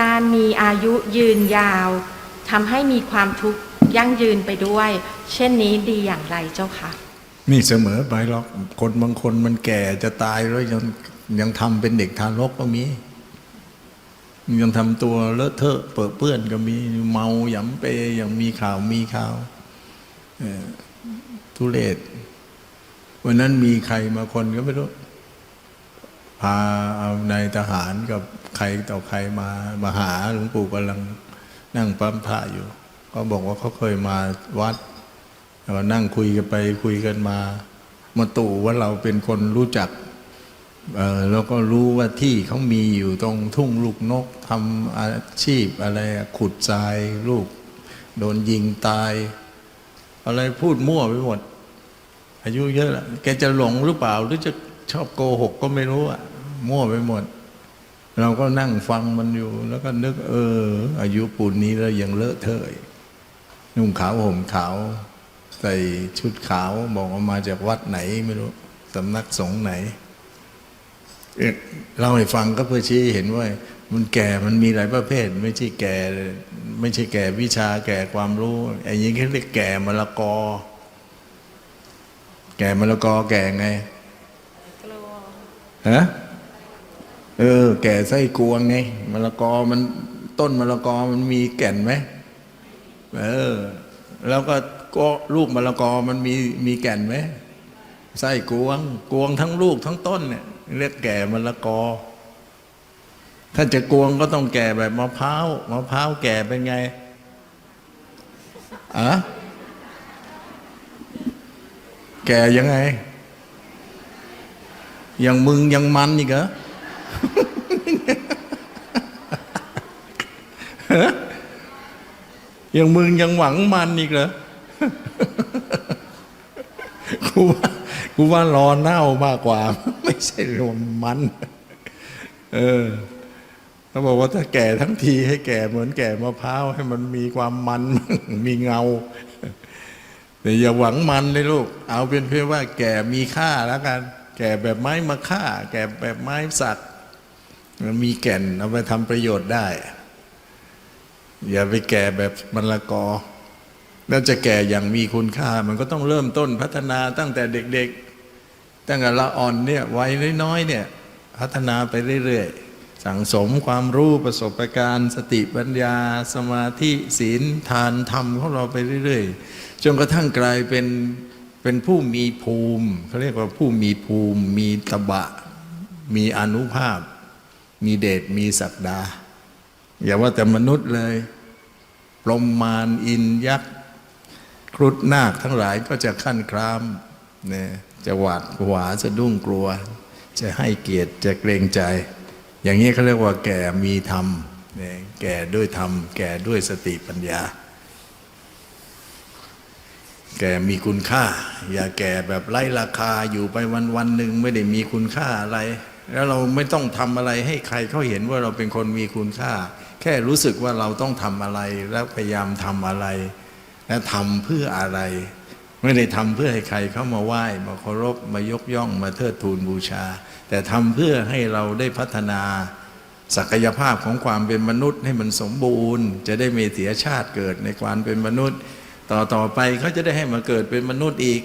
การมีอายุยืนยาวทำให้มีความทุกข์ยั่งยืนไปด้วย เช่นนี้ดีอย่างไรเจ้าคะนี่เสมอไปหรอกคนบางคนมันแก่จะตายแล้วยังยังทำเป็นเด็กทารกก็มี ยังทำตัวเลอะเทอะเปื้อเปื้อนก็มีเมาหยำเปยยังมีข่าวมีข่าวทุเรศวันนั้นมีใครมาคนก็ไม่รู้ พาเอานายทหารกับใครต่อใครมามาหาหลวงปู่กำลังนั่งปั๊มพระอยู่เขาบอกว่าเขาเคยมาวัดแล้วนั่งคุยกันไปคุยกันมา มาตู่ว่าเราเป็นคนรู้จักเออแล้วก็รู้ว่าที่เขามีอยู่ตรงทุ่งลูกนกทำอาชีพอะไรขุดทรายลูก โดนยิงตาย อะไรพูดมั่วไปหมด อายุเยอะแล้วแกจะหลงหรือเปล่าหรือจะ ชอบโกหกก็ไม่รู้อะมั่วไปหมด เราก็นั่งฟังมันอยู่ แล้วก็นึก เออ อายุปูนนี้แล้วยังเลอะเทอะนุ่งขาวห่มขาว ใส่ชุดขาวบอกว่ามาจากวัดไหนไม่รู้สำนักสงฆ์ไหนเอ๊ะเล่าให้ฟังก็เพื่อชี้เห็นว่า มันแก่มันมีหลายประเภท ไม่ใช่แก่ไม่ใช่แก่วิชาแก่ความรู้ไอ้อยังนี้เขาเรียกแก่มะละกอ แก่มะละกอแก่ไง ฮะเออ แก่ไส้กวงไงมะละกอมันต้นมะละกอมันมีแก่นไหมเออ แล้วก็ก็ลูกมะละกอมันมีมีแก่นไหมไส้กวง กวงทั้งลูกทั้งต้นเนี่ยเรียกแก่มะละกอ ถ้าจะกวงก็ต้องแก่แบบมะพร้าวมะพร้าวแก่เป็นไงอะแก่ยังไง ยังมึงยังมันอีกเหรอยังมึงยังหวังมันอีกเหรอกูว่ากูว่ารอเน่ามากกว่า ไม่ใช่รวมมัน เออเขาบอกว่าถ้าแก่ทั้งทีให้แก่เหมือนแก่มะพร้าวให้มันมีความมัน มีเงาแต่อย่าหวังมันเลยลูก เอาเป็นเพียงว่าแก่มีค่าแล้วกัน แก่แบบไม้มาค่า แก่แบบไม้สักมันมีแก่นเอาไปทำประโยชน์ได้ อย่าไปแก่แบบมะละกอแล้วจะแก่อย่างมีคุณค่า มันก็ต้องเริ่มต้นพัฒนาตั้งแต่เด็กๆ ตั้งแต่ละอ่อนเนี่ยวัยน้อยๆเนี่ย พัฒนาไปเรื่อยๆ สั่งสมความรู้ประสบการณ์ สติปัญญา สมาธิศีลทานธรรมของเราไปเรื่อยๆ จนกระทั่งกลายเป็น เป็นผู้มีภูมิเขาเรียกว่าผู้มีภูมิ มีตบะ มีอนุภาพ มีเดชมีศักดา อย่าว่าแต่มนุษย์เลยพรมมารอินยักษ์ครุฑนาคทั้งหลายก็จะขั้นครามเนี่ยจะหวาดหวาสะดุ้งกลัว จะให้เกียรติจะเกรงใจ อย่างนี้เขาเรียกว่าแก่มีธรรมเนี่ยแก่ด้วยธรรม แก่ด้วยสติปัญญา แก่มีคุณค่า อย่าแก่แบบไร้ราคาอยู่ไปวันวันหนึ่งไม่ได้มีคุณค่าอะไร แล้วเราไม่ต้องทำอะไรให้ใครเขาเห็นว่าเราเป็นคนมีคุณค่า แค่รู้สึกว่าเราต้องทำอะไรแล้วพยายามทำอะไร และทำเพื่ออะไร ไม่ได้ทำเพื่อให้ใครเข้ามาไหว้มาเคารพมายกย่องมาเทิดทูนบูชา แต่ทำเพื่อให้เราได้พัฒนาศักยภาพของความเป็นมนุษย์ให้มันสมบูรณ์ จะได้ไม่เสียชาติเกิดในความเป็นมนุษย์ ต่อต่อไปเขาจะได้ให้มาเกิดเป็นมนุษย์อีก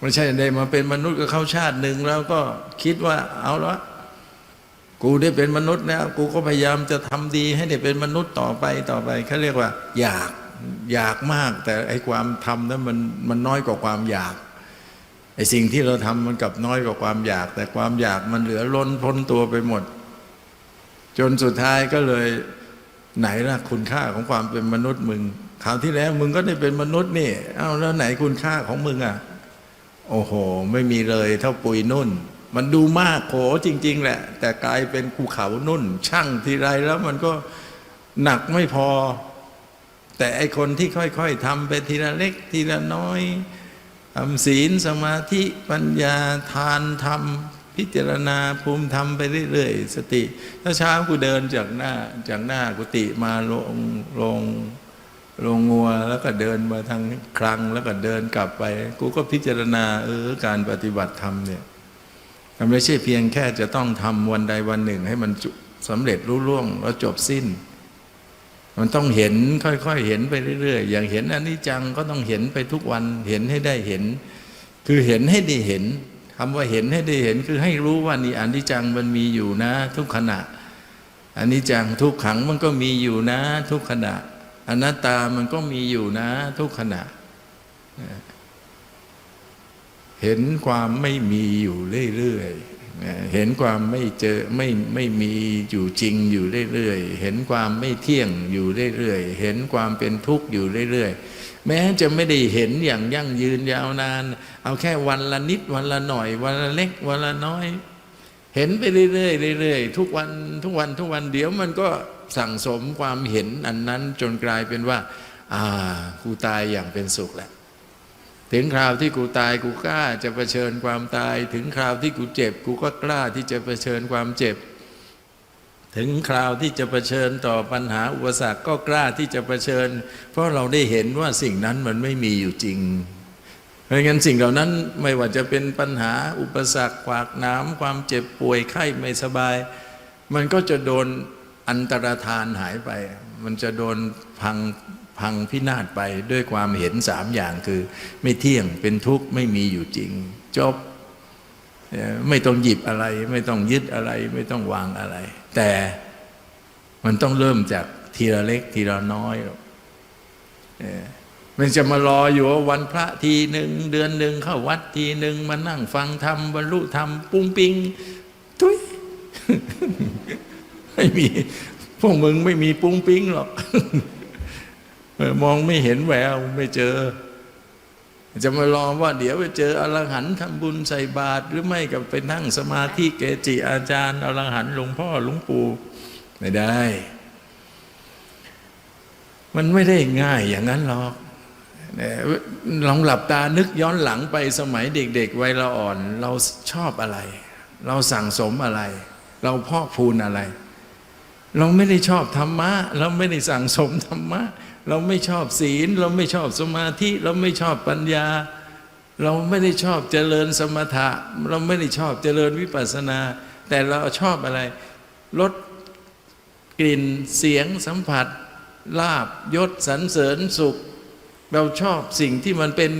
ไม่ใช่ได้มาเป็นมนุษย์ก็เข้าชาติหนึ่งแล้วก็คิดว่าเอาละกูได้เป็นมนุษย์แล้ว กูก็พยายามจะทำดีให้ได้เป็นมนุษย์ต่อไปต่อไปเขาเรียกว่า อยากอยากมาก แต่ไอ้ความทำนั้นมันมันน้อยกว่าความอยากไอ้สิ่งที่เราทำมันกลับน้อยกว่าความอยาก แต่ความอยากมันเหลือล้นพ้นตัวไปหมด จนสุดท้ายก็เลยไหนล่ะคุณค่าของความเป็นมนุษย์มึง คราวที่แล้วมึงก็ได้เป็นมนุษย์นี่ เอ้าแล้วไหนคุณค่าของมึงอะ โอ้โห ไม่มีเลยเท่าปุยนุ่น มันดูมากโขจริง ๆ แหละ แต่กลายเป็นภูเขานุ่น ช่างทีไรแล้วมันก็หนักไม่พอ แต่ไอคนที่ค่อย ๆทำไปทีละเล็กทีละน้อยทำศีลสมาธิปัญญาทานธรรมพิจารณาภูมิธรรมไปเรื่อยๆ สติถ้าเช้ากูเดินจากหน้าจากหน้ากุฏิมาลงลง ลงงัวแล้วก็เดินมาทางคลังแล้วก็เดินกลับไป กูก็พิจารณาเออการปฏิบัติธรรมเนี่ยมันไม่ใช่เพียงแค่จะต้องทำวันใดวันหนึ่ง ให้มันสำเร็จรู้ล่วงแล้วจบสิ้น มันต้องเห็นค่อยๆเห็นไปเรื่อยๆ อย่างเห็นอนิจจังก็ต้องเห็นไปทุกวันเห็นให้ได้เห็น คือเห็นให้ได้เห็นคำว่าเห็นให้ได้เห็นคือให้รู้ว่านี่อนิจจังมันมีอยู่นะ ทุกขณะอนิจจังทุกขังมันก็มีอยู่นะ ทุกขณะ อนัตตามันก็มีอยู่นะ ทุกขณะ เห็นความไม่มีอยู่เรื่อยๆ เห็นความไม่เจอไม่ไม่มีอยู่จริงอยู่เรื่อยๆ เห็นความไม่เที่ยงอยู่เรื่อยๆ เห็นความเป็นทุกข์อยู่เรื่อยๆ แม้จะไม่ได้เห็นอย่างยั่งยืนยาวนาน เอาแค่วันละนิดวันละหน่อย วันละเล็กวันละน้อย เห็นไปเรื่อยๆเรื่อยๆทุกวันทุกวันทุกวันเดี๋ยวมันก็ สั่งสมความเห็นอันนั้นจนกลายเป็นว่า อ่ากูตายอย่างเป็นสุขแหละ ถึงคราวที่กูตายกูกล้าจะเผชิญความตาย ถึงคราวที่กูเจ็บ กูก็กล้าที่จะเผชิญความเจ็บ ถึงคราวที่จะเผชิญต่อปัญหาอุปสรรคก็กล้าที่จะเผชิญ เพราะเราได้เห็นว่าสิ่งนั้นมันไม่มีอยู่จริงเพราะงั้นสิ่งเหล่านั้นไม่ว่าจะเป็นปัญหาอุปสรรคขวากน้ำความเจ็บป่วยไข้ไม่สบาย มันก็จะโดน อันตรธานหายไป มันจะโดนพังพังพินาศไปด้วยความเห็นสามอย่างคือ ไม่เที่ยงเป็นทุกข์ไม่มีอยู่จริง จบ ไม่ต้องหยิบอะไร ไม่ต้องยึดอะไร ไม่ต้องวางอะไร แต่มันต้องเริ่มจากทีละเล็กทีละน้อยมันจะมารออยู่ว่าวันพระทีหนึ่งเดือนหนึ่งเข้าวัดทีหนึ่งมานั่งฟังธรรมบรรลุธรรมปุ้งปิงทุย ไม่มี พวกมึงไม่มีปุ้งปิ้งหรอกมองไม่เห็นแววไม่เจอ จะมารอว่าเดี๋ยวไปเจออรหันต์ทำบุญใส่บาตรหรือไม่ก็ไปนั่งสมาธิเกจิอาจารย์อรหันต์หลวงพ่อหลวงปู่ไม่ได้ มันไม่ได้ง่ายอย่างนั้นหรอกลองหลับตานึกย้อนหลังไปสมัยเด็กๆวัยละอ่อน เราชอบอะไร เราสั่งสมอะไร เราพอกพูนอะไร เราไม่ได้ชอบธรรมะ เราไม่ได้สั่งสมธรรมะ เราไม่ชอบศีล เราไม่ชอบสมาธิ เราไม่ชอบปัญญา เราไม่ได้ชอบเจริญสมถะ เราไม่ได้ชอบเจริญวิปัสสนา แต่เราชอบอะไรลดกลิ่นเสียงสัมผัส ลาบยศสรรเสริญสุข เราชอบสิ่งที่มันเป็น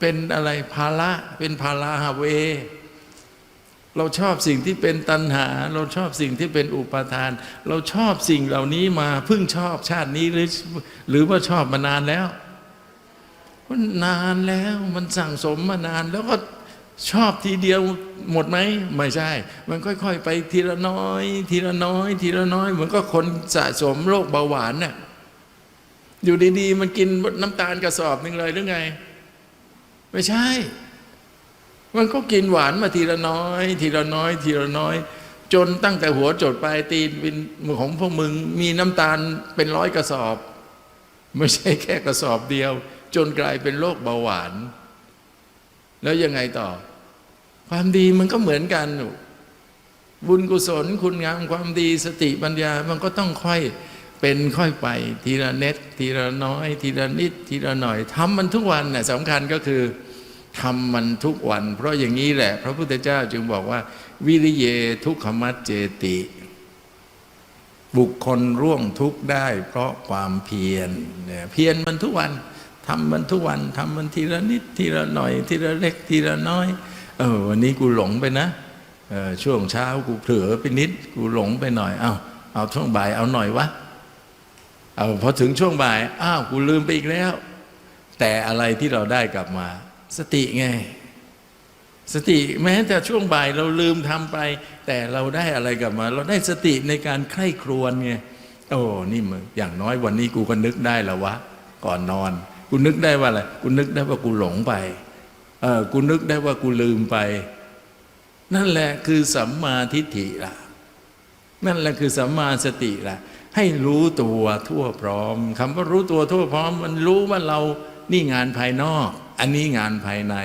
เป็นอะไรภาระเป็นภาราหาเว เราชอบสิ่งที่เป็นตัณหา เราชอบสิ่งที่เป็นอุปาทาน เราชอบสิ่งเหล่านี้มาเพิ่งชอบชาตินี้หรือหรือว่าชอบมานานแล้วมันนานแล้วมันสั่งสมมานานแล้วก็ชอบทีเดียวหมดไหมไม่ใช่ มันค่อย ๆ ไปทีละน้อย ทีละน้อย ทีละน้อย เหมือนก็คนสะสมโรคเบาหวานน่ะอยู่ดีๆ มันกินน้ำตาลกระสอบหนึ่งเลยหรือไง ไม่ใช่ มันก็กินหวานมาทีละน้อย ทีละน้อย ทีละน้อย จนตั้งแต่หัวจดปลายตีนเป็นของพวกมึงมีน้ำตาลเป็นร้อยกระสอบ ไม่ใช่แค่กระสอบเดียว จนกลายเป็นโรคเบาหวาน แล้วยังไงต่อ ความดีมันก็เหมือนกัน บุญกุศลคุณงามความดีสติปัญญามันก็ต้องค่อยเป็นค่อยไป ทีละเน็ตทีละน้อย ทีละนิด ทีละหน่อยทำมันทุกวันน่ะสำคัญก็คือ ทำมันทุกวัน เพราะอย่างนี้แหละ พระพุทธเจ้าจึงบอกว่า วิริเยทุกขมัจเจติ บุคคลร่วงทุกข์ได้ เพราะความเพียรเนี่ยเพียรมันทุกวันทำมันทุกวันทำมันทีละนิดทีละหน่อย ทีละเล็กทีละน้อย เออวันนี้กูหลงไปนะเออช่วงเช้ากูเผลอไปนิด กูหลงไปหน่อยเอาเอาช่วงบ่ายเอาหน่อยวะเอาพอถึงช่วงบ่ายอ้าวกูลืมไปอีกแล้ว แต่อะไรที่เราได้กลับมา สติไง สติแม้แต่ช่วงบ่ายเราลืมทำไป แต่เราได้อะไรกลับมา เราได้สติในการใคร่ครวญไงโอ้นี่มึงอย่างน้อยวันนี้กูก็นึกได้แล้ววะ ก่อนนอน กูนึกได้ว่าอะไรกูนึกได้ว่ากูหลงไปเออกูนึกได้ว่ากูลืมไป นั่นแหละคือสัมมาทิฏฐิล่ะ นั่นแหละคือสัมมาสติล่ะ ให้รู้ตัวทั่วพร้อมคำว่ารู้ตัวทั่วพร้อม มันรู้ว่าเรานี่งานภายนอก อันนี้งานภายใน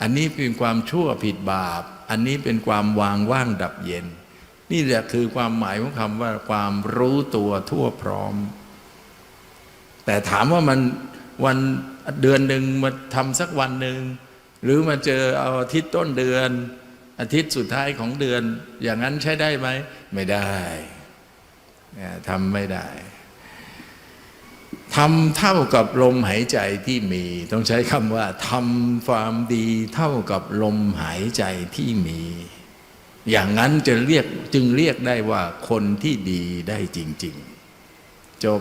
อันนี้เป็นความชั่วผิดบาป อันนี้เป็นความวางว่างดับเย็น นี่แหละคือความหมายของคำว่าความรู้ตัวทั่วพร้อม แต่ถามว่ามันวันเดือนหนึ่งมาทำสักวันหนึ่งหรือมาเจอเอาอาทิตย์ต้นเดือน อาทิตย์สุดท้ายของเดือน อย่างนั้นใช้ได้ไหม ไม่ได้ทำไม่ได้ ทำเท่ากับลมหายใจที่มี ต้องใช้คำว่าทำความดีเท่ากับลมหายใจที่มี อย่างนั้นจะเรียกจึงเรียกได้ว่าคนที่ดีได้จริง ๆ จบ